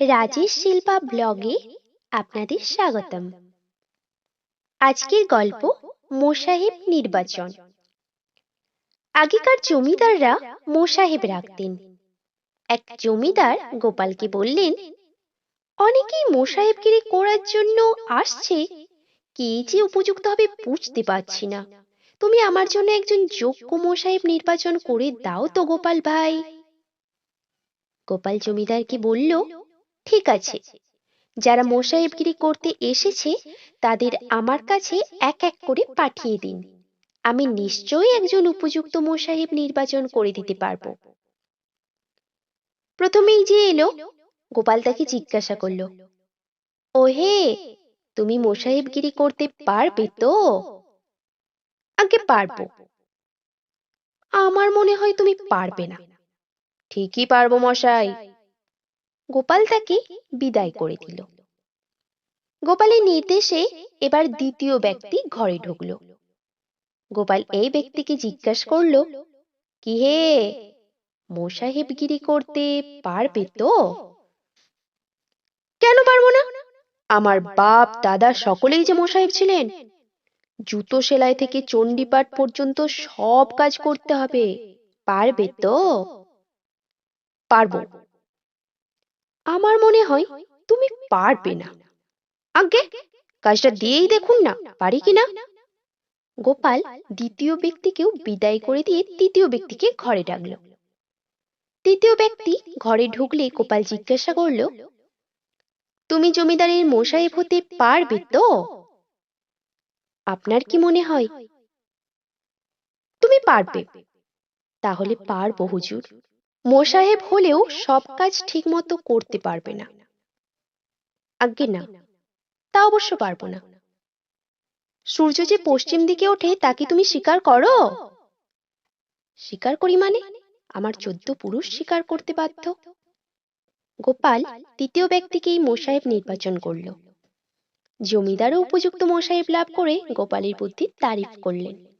রাজেশ শিল্পা ব্লগে আপনাদের স্বাগতম। আজকের গল্প মোসাহেব নির্বাচন। আগেকার জমিদাররা মোসাহেব রাখতেন। এক জমিদার গোপালকে বললেন, অনেকেই মোসাহেবগিরি করার জন্য আসছে, কে যে উপযুক্ত হবে বুঝতে পারছি না। তুমি আমার জন্য একজন যোগ্য মোসাহেব নির্বাচন করে দাও তো গোপাল ভাই। গোপাল জমিদারকে বলল ঠিক আছে। যারা মোসাহেবগিরি করতে এসেছে, তাদের আমার কাছে এক এক করে পাঠিয়ে দিন। আমি নিশ্চয়ই একজন উপযুক্ত মোসাহেব নির্বাচন করে দিতে পারব। প্রথমেই যে এলো, গোপাল তাকে জিজ্ঞাসা করল ও হে তুমি মোসাহেবগিরি করতে পারবে তো? আগে পারব। আমার মনে হয় তুমি পারবে না। ঠিকই পারব মশাই। গোপাল তাকে বিদায় করে দিল। গোপালের নির্দেশে এবার দ্বিতীয় ব্যক্তি ঘরে ঢুকল। গোপাল এই ব্যক্তিকে জিজ্ঞাসা করল কি হে মোসাহেবগিরি করতে পারবে তো? কেন পারব না? আমার বাপ, দাদা সকলেই যে মোসাহেব ছিলেন। জুতো সেলাই থেকে চণ্ডীপাঠ পর্যন্ত সব কাজ করতে হবে। পারবে তো? পারব। আমার মনে হয় তুমি পারবে না। আগে কাজটা দিয়েই দেখুন না, পারি কিনা গোপাল দ্বিতীয় ব্যক্তিকেও বিদায় করে দিয়ে তৃতীয় ব্যক্তিকে ঘরে ডাকল। তৃতীয় ব্যক্তি ঘরে ঢুকলে গোপাল জিজ্ঞাসা করল, তুমি জমিদারের মোসাহেব হতে পারবে তো? আপনার কি মনে হয়? তুমি পারবে। তাহলে পারব, হুজুর। মোসাহেব হলেও সব কাজ ঠিকমতো করতে পারবে না। আজ্ঞে না, তা অবশ্য পারব না। সূর্য যে পশ্চিম দিকে ওঠে, তা কি তুমি স্বীকার করো? স্বীকার করি মানে? আমার চোদ্দ পুরুষ স্বীকার করতে বাধ্য। গোপাল তৃতীয় ব্যক্তিকেই মোসাহেব নির্বাচন করল। জমিদারও উপযুক্ত মোসাহেব লাভ করে গোপালের বুদ্ধির তারিফ করলেন।